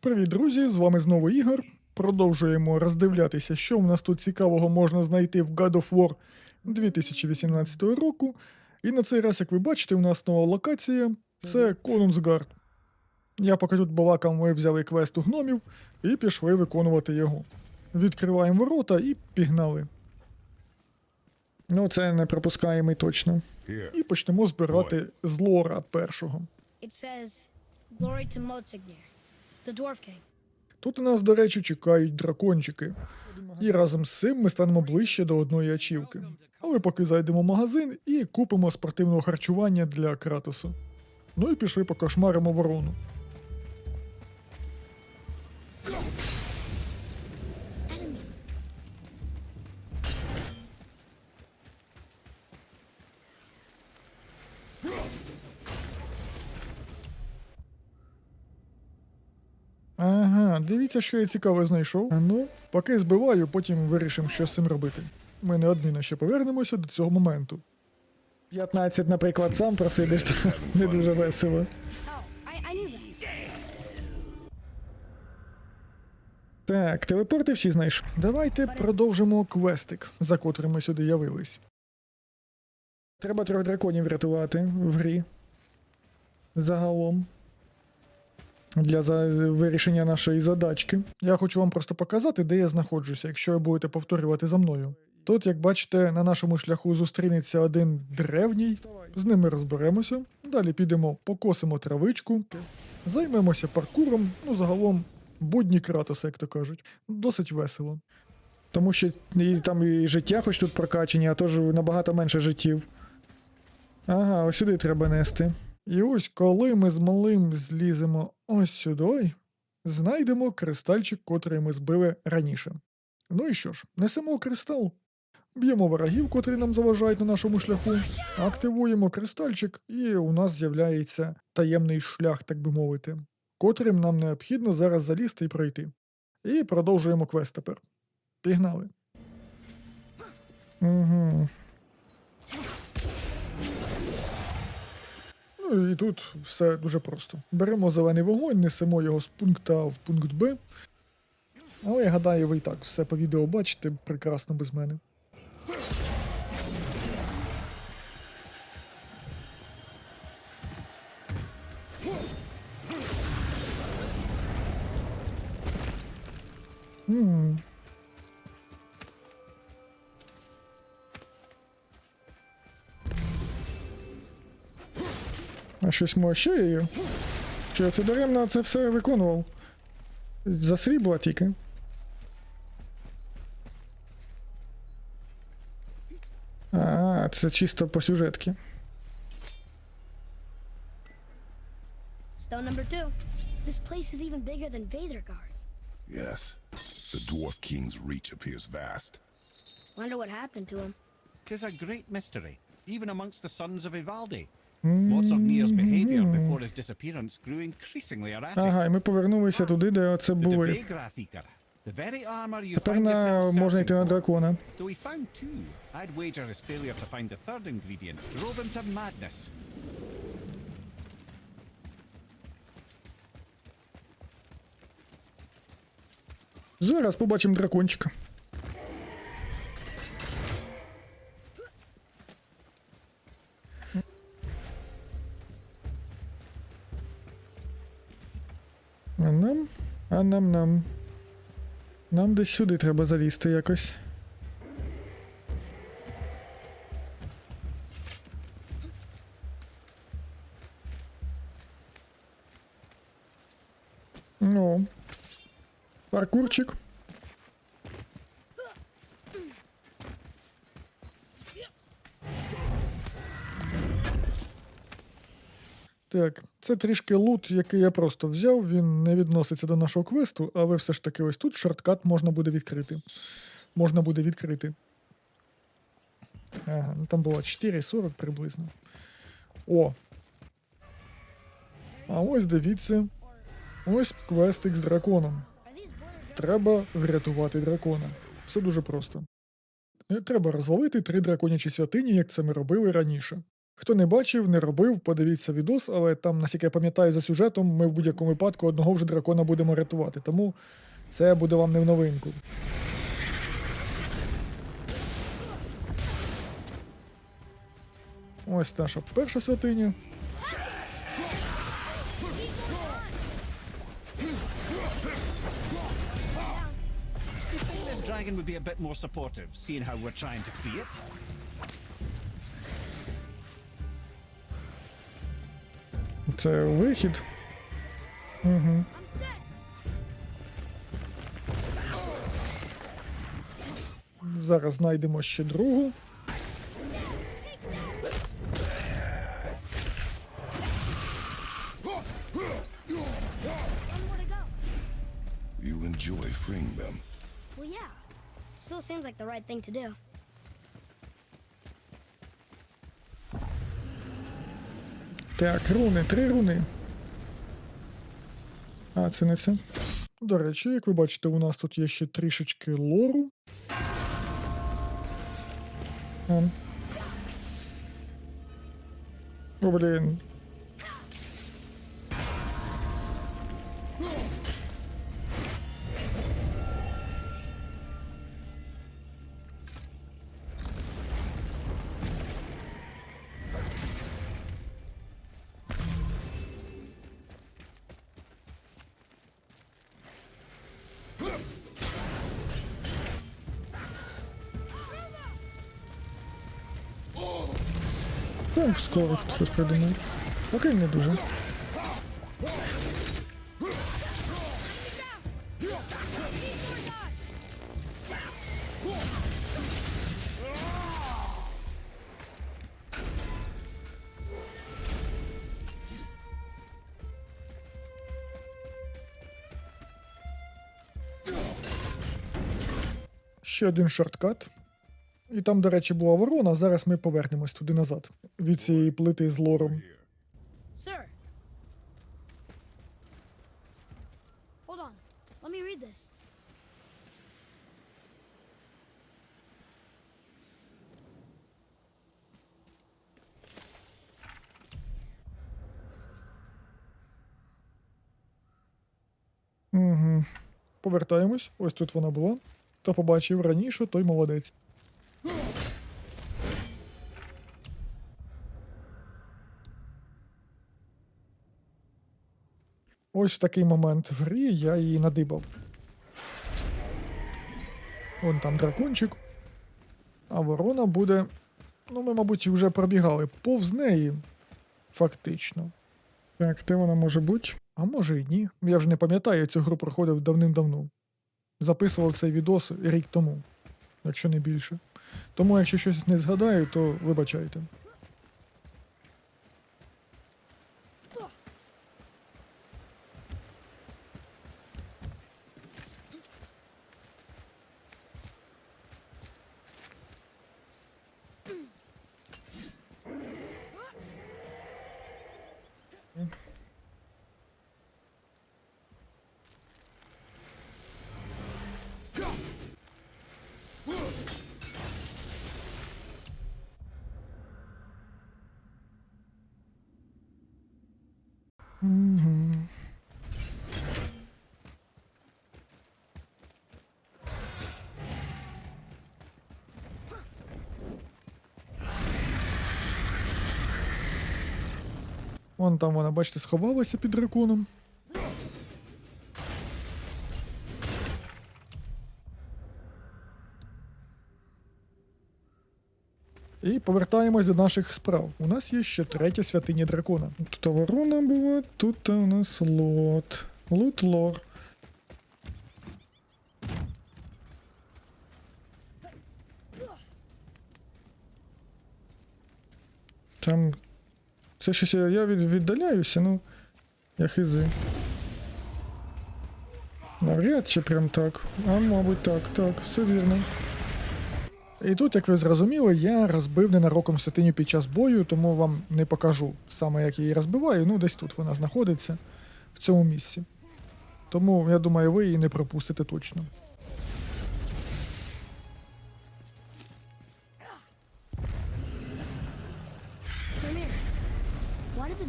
Привіт, друзі! З вами знову Ігор. Продовжуємо роздивлятися, що в нас тут цікавого можна знайти в God of War 2018 року. І на цей раз, як ви бачите, у нас нова локація це Конунсгард. Я поки тут балакав, ми взяли квест у гномів і пішли виконувати його. Відкриваємо ворота і пігнали. Ну, це не пропускаємо точно. І почнемо збирати з лора першого. It says, Glory to King. Тут нас, до речі, чекають дракончики. І разом з цим ми станемо ближче до одної ачівки. Але поки зайдемо в магазин і купимо спортивного харчування для кратосу. Ну і пішли покошмаримо ворону. Ага, дивіться, що я цікаве знайшов. А ну, поки збиваю, потім вирішимо, що з цим робити. Ми неодмінно ще повернемося до цього моменту. 15, наприклад, сам просидиш, то не дуже весело. Так, телепорти всі знайшов. Давайте продовжимо квестик, за котрим ми сюди явились. Треба трьох драконів врятувати в грі. Загалом. Для вирішення нашої задачки. Я хочу вам просто показати, де я знаходжуся, якщо ви будете повторювати за мною. Тут, як бачите, на нашому шляху зустрінеться один древній, з ними розберемося. Далі підемо, покосимо травичку, займемося паркуром, ну загалом будні кратоса, як то кажуть. Досить весело. Тому що і там і життя хоч тут прокачені, а тож набагато менше життів. Ага, ось сюди треба нести. І ось коли ми з малим зліземо ось сюди, знайдемо кристальчик, котрий ми збили раніше. Ну і що ж, несемо кристал. Б'ємо ворогів, котрі нам заважають на нашому шляху, активуємо кристальчик, і у нас з'являється таємний шлях, так би мовити, котрим нам необхідно зараз залізти і пройти. І продовжуємо квест тепер. Пігнали. Угу. Ну і тут все дуже просто. Беремо зелений вогонь, несемо його з пункту А в пункт Б. Але я гадаю, ви і так все по відео бачите прекрасно без мене. М. А щось мощею? Чи я це даремно це все виконував? За срібло тільки. А, це чисто по сюжетки. Stone number two. This place is even bigger than Vadergard. Yes. The Dwarf King's reach appears vast. Wonder what happened to him. Tis a great mystery, even amongst the sons of Ivaldi. Motsognia's behaviour before his disappearance grew increasingly erratic. Ага, і ми повернулися туди, де armour you Тепер на можна йти на дракона. Though he found two, I'd wager his failure to find the third ingredient drove him to madness. Зараз побачимо дракончика. А нам? А нам нам. Нам десь сюди треба залізти якось. Так, це трішки лут, який я просто взяв, він не відноситься до нашого квесту, але все ж таки ось тут шорткат можна буде відкрити. Можна буде відкрити. Ага, ну там було 4,40 приблизно. О! А ось дивіться. Ось квестик з драконом. Треба врятувати дракона. Все дуже просто. Е, Треба розвалити три драконячі святині, як це ми робили раніше. Хто не бачив, не робив, подивіться відос, але там, наскільки я пам'ятаю за сюжетом, ми в будь-якому випадку одного вже дракона будемо рятувати, тому це буде вам не в новинку. Ось наша перша святиня. Dragon would be a bit more supportive, seeing how we're trying to free it? Це вихід. Set. Зараз знайдемо ще другу. You enjoy freeing them. Well, yeah. Still seems like the right thing to do. Так, руни, три руни. А, це не це. До речі, як ви бачите, у нас тут є ще трішечки лору. О, блін. Ну, скоро щось придумав. Поки не дуже. Ще один шорткат. І там, до речі, була ворона. Зараз ми повернемось туди назад. Від цієї плити з лором. Угу. Повертаємось. Ось тут вона була. Хто побачив раніше, той молодець. Ось такий момент в грі я її надибав. Вон там дракончик. А ворона буде. Ну, ми, мабуть, вже пробігали повз неї. Фактично. Так, де вона може бути? А може і ні. Я вже не пам'ятаю, я цю гру проходив давним-давно. Записував цей відос рік тому, якщо не більше. Тому, якщо щось не згадаю, то вибачайте. Вон там вона, бачите, сховалася під драконом. І повертаємось до наших справ. У нас є ще третя святиня дракона. Тут ворона була, тут у нас лот. Лут лор. Там. Це щось я, я від, віддаляюся, ну. Я хизи. Навряд чи прям так. А мабуть так, так, все вірно. І тут, як ви зрозуміли, я розбив ненароком святиню під час бою, тому вам не покажу саме, як я її розбиваю. Ну, десь тут вона знаходиться, в цьому місці. Тому, я думаю, ви її не пропустите точно.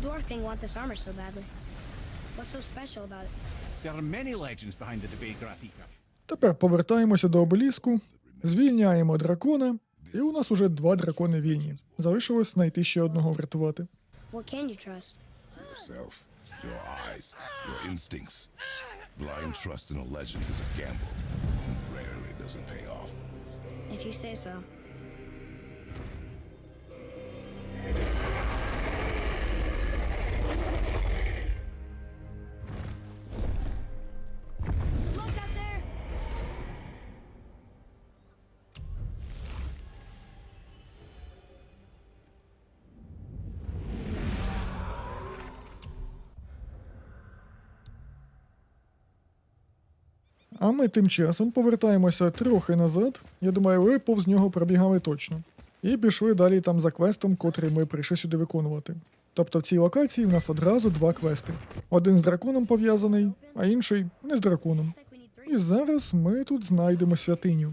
Dwarf King want this armor so badly? What's so special about it? There are many legends behind the Debate Grathika. Тепер повертаємося до обеліску, звільняємо дракона, і у нас уже два дракони вільні. Залишилось знайти ще одного врятувати. What can you trust? Yourself, your eyes, your instincts. Blind trust in a legend is a gamble. and Rarely does it pay off. If you say so. А ми тим часом повертаємося трохи назад. Я думаю, ви повз нього пробігали точно. І пішли далі там за квестом, котрий ми прийшли сюди виконувати. Тобто в цій локації в нас одразу два квести: один з драконом пов'язаний, а інший не з драконом. І зараз ми тут знайдемо святиню.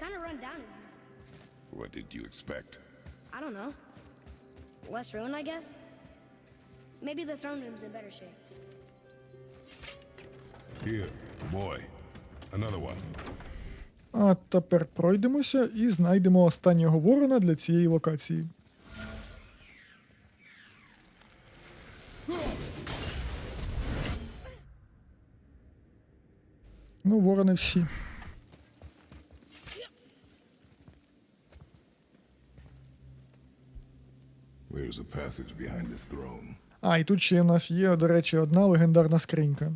Kind of run down in here. What did you expect? I don't know. Less ruin, I guess? Maybe the throne room's in better shape. Here, boy. Another one. А тепер пройдемося і знайдемо останнього ворона для цієї локації. Ну, ворони всі. There's a passage behind this throne. А, і тут ще у нас є, до речі, одна легендарна скринька.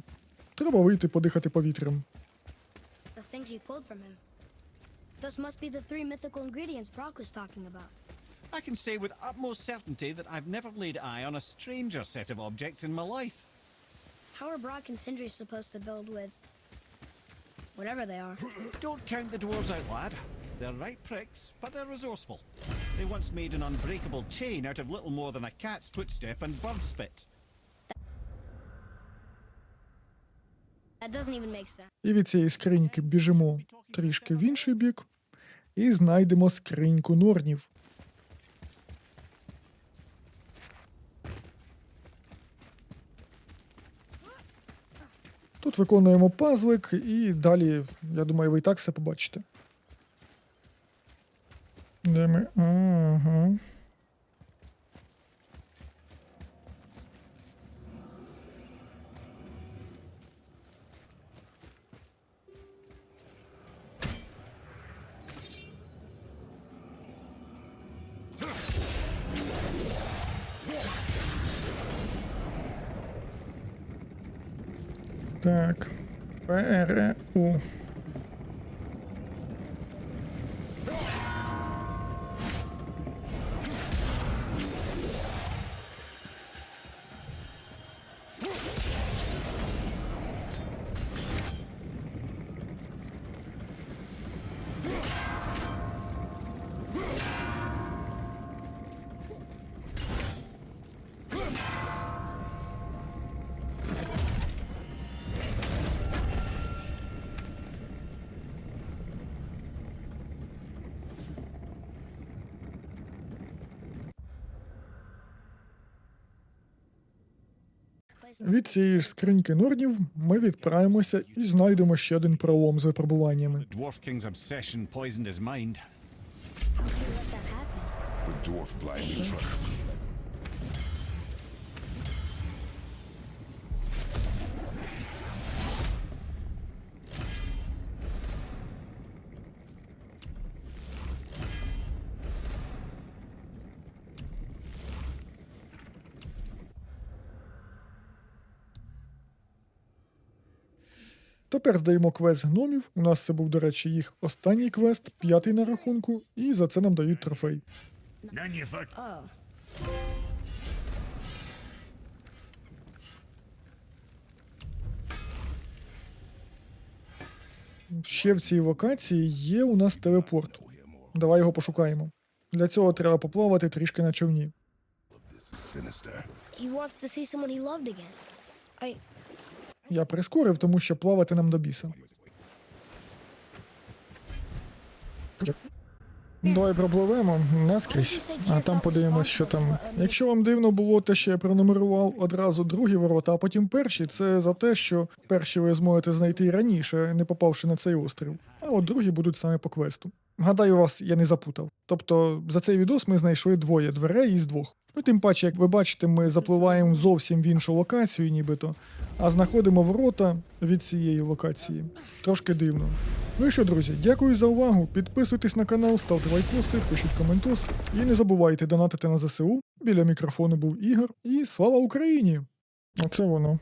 Треба вийти подихати повітрям. The things you pulled from him. Those must be the three mythical ingredients Brock was talking about. I can say with utmost certainty that I've never laid eye on a stranger set of objects in my life. How are Brock and Sindri supposed to build with. whatever they are? Don't count the dwarves out, lad. They're right pricks, but they're resourceful. They once made an unbreakable chain out of little more than a cat's footstep and bird spit. That doesn't even make sense. І від цієї скриньки біжимо трішки в інший бік і знайдемо скриньку норнів. Тут виконуємо пазлик, і далі, я думаю, ви і так все побачите. Де ми? Ага. Так. ПРУ. Від цієї ж скриньки норнів ми відправимося і знайдемо ще один пролом з випробуваннями. Тепер здаємо квест гномів. У нас це був, до речі, їх останній квест, п'ятий на рахунку, і за це нам дають трофей. Ще в цій локації є у нас телепорт. Давай його пошукаємо. Для цього треба поплавати трішки на човні. He wants to see someone he loved again. I. Я прискорив, тому що плавати нам до біса. Давай пропливемо наскрізь, а там подивимось, що там. Якщо вам дивно було те, що я пронумерував одразу другі ворота, а потім перші, це за те, що перші ви зможете знайти раніше, не попавши на цей острів. А от другі будуть саме по квесту. Гадаю, вас я не запутав. Тобто за цей відос ми знайшли двоє дверей із двох. Ну, тим паче, як ви бачите, ми запливаємо зовсім в іншу локацію, нібито, а знаходимо ворота від цієї локації. Трошки дивно. Ну і що, друзі, дякую за увагу. Підписуйтесь на канал, ставте лайкоси, пишіть коментоси і не забувайте донатити на ЗСУ. Біля мікрофону був Ігор. І слава Україні! Оце воно.